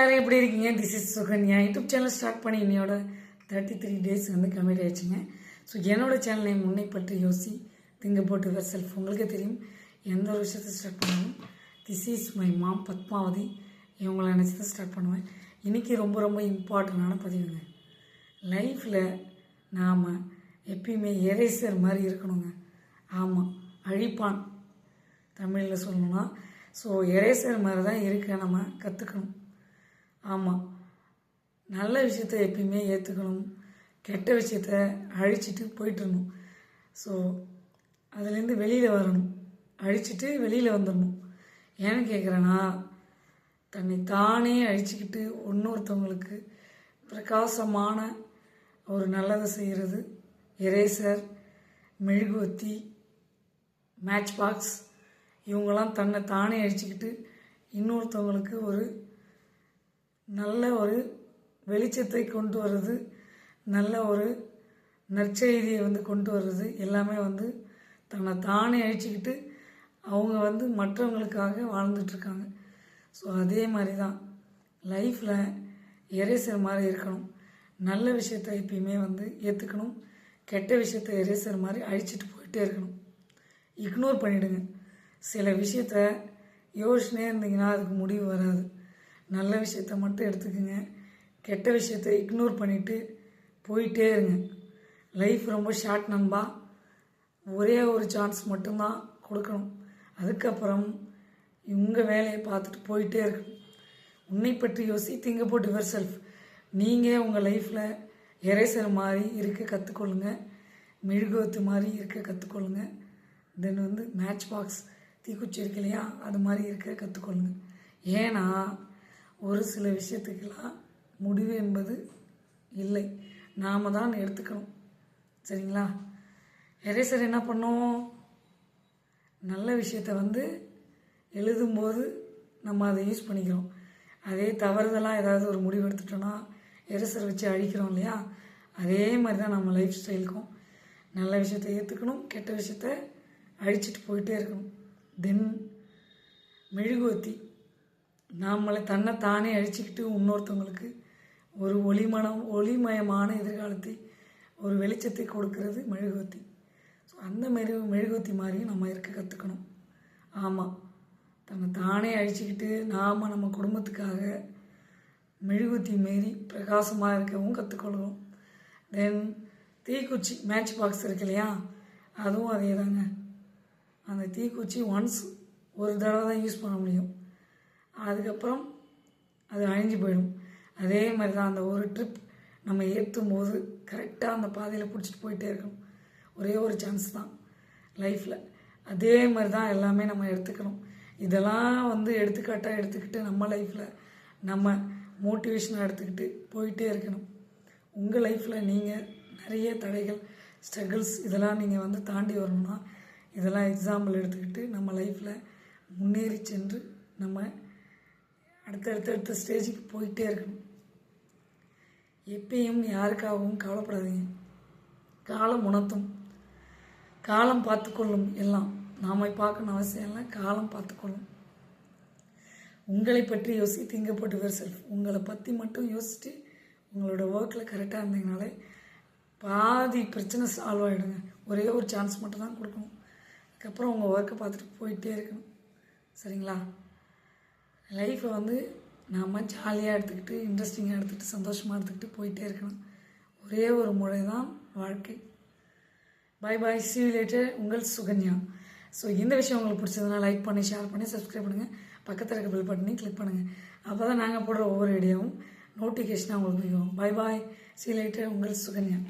எல்லாரும் எப்படி இருக்கீங்க? This is Sukanya. YouTube channel start பண்ணி என்னையோட தேர்ட்டி த்ரீ டேஸ் வந்து கம்ப்ளீட் ஆயிடுச்சுங்க. ஸோ என்னோட சேனலை முன்னை பற்றி யோசி. திங்க போட்டு வர் செல்ஃப் உங்களுக்கே தெரியும். எந்த ஒரு விஷயத்தை ஸ்டார்ட் பண்ணாலும் this is my mom Padmavathi. இவங்கள நினச்சி தான் ஸ்டார்ட் பண்ணுவேன். இன்றைக்கி ரொம்ப ரொம்ப இம்பார்ட்டண்டான பதிவுங்க. லைஃப்பில் நாம் எப்பயுமே எரேசர் மாதிரி இருக்கணுங்க. ஆமாம் அழிப்பான். தமிழில் சொல்லணும்னா. ஸோ எரேசர் மாதிரி தான் இருக்க நம்ம கற்றுக்கணும் ஆமாம் நல்ல விஷயத்த எப்பயுமே ஏற்றுக்கணும் கெட்ட விஷயத்த அழிச்சிட்டு போயிட்டுருணும் ஸோ அதுலேருந்து வெளியில் வரணும். அழிச்சிட்டு வெளியில் வந்துடணும். ஏன்னு கேட்குறேன்னா தன்னை தானே அழிச்சிக்கிட்டு இன்னொருத்தவங்களுக்கு பிரகாசமான ஒரு நல்லதை செய்கிறது எரேசர் மெழுகுவத்தி மேட்ச் பாக்ஸ் இவங்கெல்லாம் தன்னை தானே அழிச்சிக்கிட்டு இன்னொருத்தவங்களுக்கு ஒரு நல்ல ஒரு வெளிச்சத்தை கொண்டு வர்றது நல்ல ஒரு நற்செய்தியை வந்து கொண்டு வர்றது எல்லாமே வந்து தன்னை தானே அழிச்சிக்கிட்டு அவங்க வந்து மற்றவங்களுக்காக வாழ்ந்துட்டுருக்காங்க ஸோ அதே மாதிரி தான் லைஃப்பில் எரேசர் மாதிரி இருக்கணும். நல்ல விஷயத்தை எப்பயுமே வந்து ஏற்றுக்கணும் கெட்ட விஷயத்தை எரேசர் மாதிரி அழிச்சிட்டு போயிட்டே இருக்கணும். இக்னோர் பண்ணிவிடுங்க சில விஷயத்த யோசனையே இருந்தீங்கன்னா அதுக்கு முடிவு வராது. நல்ல விஷயத்த மட்டும் எடுத்துக்கோங்க. கெட்ட விஷயத்த இக்னோர் பண்ணிவிட்டு போயிட்டே இருங்க. லைஃப் ரொம்ப ஷார்ட் நண்பா. ஒரே ஒரு சான்ஸ் மட்டும்தான் கொடுக்கணும். அதுக்கப்புறம் உங்கள் வேலையை பார்த்துட்டு போயிட்டே இருக்கணும். உன்னை பற்றி யோசி திங்க போட் யுவர் செல்ஃப் நீங்கள் உங்கள் லைஃப்பில் எரேசர் மாதிரி இருக்க கற்றுக்கொள்ளுங்க மெழுகுவத்து மாதிரி இருக்க கற்றுக்கொள்ளுங்க தென் வந்து மேட்ச் பாக்ஸ் தீக்குச்சி இருக்கு இல்லையா? அது மாதிரி இருக்க கற்றுக்கொள்ளுங்க ஏன்னா ஒரு சில விஷயத்துக்கெல்லாம் முடிவு என்பது இல்லை. நாம் தான் எடுத்துக்கணும். சரிங்களா? எரேசர் என்ன பண்ணோம்? நல்ல விஷயத்த வந்து எழுதும்போது நம்ம அதை யூஸ் பண்ணிக்கிறோம். அதே தவறுதலாக ஏதாவது ஒரு முடிவு எடுத்துட்டோன்னா எரேசர் வச்சு அழிக்கிறோம் இல்லையா? அதே மாதிரி தான் நம்ம லைஃப் ஸ்டைலுக்கும் நல்ல விஷயத்தை ஏற்றுக்கணும் கெட்ட விஷயத்த அழிச்சிட்டு போயிட்டே இருக்கணும். தென் மெழுகுவத்தி நாமளை தன்னை தானே அழிச்சிக்கிட்டு இன்னொருத்தவங்களுக்கு ஒரு ஒளிமனம் ஒளிமயமான எதிர்காலத்தை ஒரு வெளிச்சத்தை கொடுக்கறது மெழுகுவத்தி ஸோ அந்த மாரி மெழுகுவத்தி மாதிரியும் நம்ம இருக்க கற்றுக்கணும் ஆமாம் தன்னை தானே அழிச்சிக்கிட்டு நாம் நம்ம குடும்பத்துக்காக மெழுகுவத்தி மாரி பிரகாசமாக இருக்கவும் கற்றுக்கொள்கிறோம் தென் தீக்குச்சி மேட்ச் பாக்ஸ் இருக்கு இல்லையா? அதுவும் அதே தாங்க அந்த தீக்குச்சி ஒன்ஸ் ஒரு தடவை தான் யூஸ் பண்ண முடியும். அதுக்கப்புறம் அது அழிஞ்சு போயிடும். அதே மாதிரி தான் அந்த ஒரு ட்ரிப் நம்ம ஏற்றும் போது கரெக்டாக அந்த பாதையில் பிடிச்சிட்டு போயிட்டே இருக்கணும். ஒரே ஒரு சான்ஸ் தான் லைஃப்பில் அதே மாதிரி தான் எல்லாமே நம்ம எடுத்துக்கணும். இதெல்லாம் வந்து எடுத்துக்காட்டாக எடுத்துக்கிட்டு நம்ம லைஃப்பில் நம்ம மோட்டிவேஷனாக எடுத்துக்கிட்டு போயிட்டே இருக்கணும். உங்கள் லைஃப்பில் நீங்கள் நிறைய தடைகள் ஸ்ட்ரகிள்ஸ் இதெல்லாம் நீங்கள் வந்து தாண்டி வரணும்னா இதெல்லாம் எக்ஸாம்பிள் எடுத்துக்கிட்டு நம்ம லைஃப்பில் முன்னேறி சென்று நம்ம அடுத்தடுத்தடுத்த ஸ்டேஜுக்கு போயிட்டே இருக்கணும் எப்பயும் யாருக்காகவும் கவலைப்படாதீங்க. காலம் உணர்த்தும். காலம் பார்த்துக்கொள்ளும் எல்லாம். நாம பார்க்கணும் அவசியம் இல்லை. காலம் பார்த்துக்கொள்ளும். உங்களை பற்றி யோசி திங்க போட்டு வேறு செல்ஃப் உங்களை பற்றி மட்டும் யோசிச்சுட்டு உங்களோட ஒர்க்கில் கரெக்டாக இருந்தீங்கனாலே பாதி பிரச்சனை சால்வ் ஆகிடுங்க ஒரே ஒரு சான்ஸ் மட்டும் தான் கொடுக்கணும். அதுக்கப்புறம் உங்கள் ஒர்க்கை பார்த்துட்டு போயிட்டே இருக்கணும். சரிங்களா? லைஃப்பை வந்து நாம் ஜாலியாக எடுத்துக்கிட்டு இன்ட்ரெஸ்டிங்காக எடுத்துக்கிட்டு சந்தோஷமாக எடுத்துக்கிட்டு போயிட்டே இருக்கணும். ஒரே ஒரு முறை தான் வாழ்க்கை பை பாய் சி லேட்டர் உங்கள் சுகன்யா. ஸோ இந்த விஷயம் உங்களுக்கு பிடிச்சதுன்னா லைக் பண்ணி ஷேர் பண்ணி சப்ஸ்கிரைப் பண்ணுங்கள் பக்கத்தில் இருக்க பில் பட்டனி கிளிக் பண்ணுங்கள் அப்போ தான் நாங்கள் போடுற ஒவ்வொரு வீடியோவும் நோட்டிஃபிகேஷனாக உங்களுக்கு பிடிக்கும் பை பாய் சி லேட்டர் உங்கள் சுகன்யா.